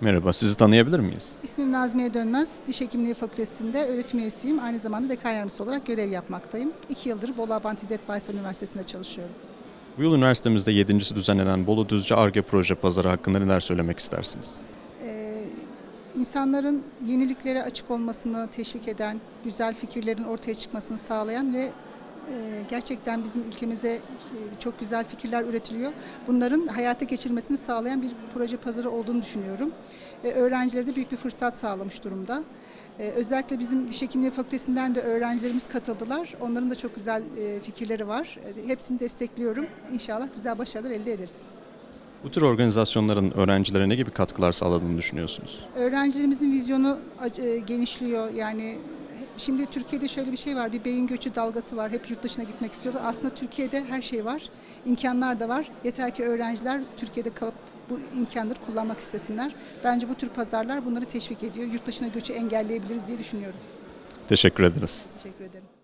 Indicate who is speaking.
Speaker 1: Merhaba, sizi tanıyabilir miyiz?
Speaker 2: İsmim Nazmiye Dönmez. Diş Hekimliği Fakültesi'nde öğretim üyesiyim. Aynı zamanda dekan yardımcısı olarak görev yapmaktayım. İki yıldır Bolu Abant İzzet Baysal Üniversitesi'nde çalışıyorum.
Speaker 1: Bu yıl üniversitemizde 7. düzenlenen Bolu Düzce Arge Proje Pazarı hakkında neler söylemek istersiniz?
Speaker 2: Ee, insanların yeniliklere açık olmasını teşvik eden, güzel fikirlerin ortaya çıkmasını sağlayan ve gerçekten bizim ülkemize e, çok güzel fikirler üretiliyor. Bunların hayata geçirmesini sağlayan bir proje pazarı olduğunu düşünüyorum. Öğrencilere de büyük bir fırsat sağlamış durumda. Ee, Özellikle bizim Diş Hekimliği Fakültesinden de öğrencilerimiz katıldılar. Onların da çok güzel e, fikirleri var. E, Hepsini destekliyorum. İnşallah güzel başarılar elde ederiz.
Speaker 1: Bu tür organizasyonların öğrencilere ne gibi katkılar sağladığını düşünüyorsunuz?
Speaker 2: Öğrencilerimizin vizyonu genişliyor. Yani şimdi Türkiye'de şöyle bir şey var. Bir beyin göçü dalgası var. Hep yurt dışına gitmek istiyorlar. Aslında Türkiye'de her şey var. İmkanlar da var. Yeter ki öğrenciler Türkiye'de kalıp bu imkanları kullanmak istesinler. Bence bu tür pazarlar bunları teşvik ediyor. Yurt dışına göçü engelleyebiliriz diye düşünüyorum.
Speaker 1: Teşekkür ederiz.
Speaker 2: Teşekkür ederim.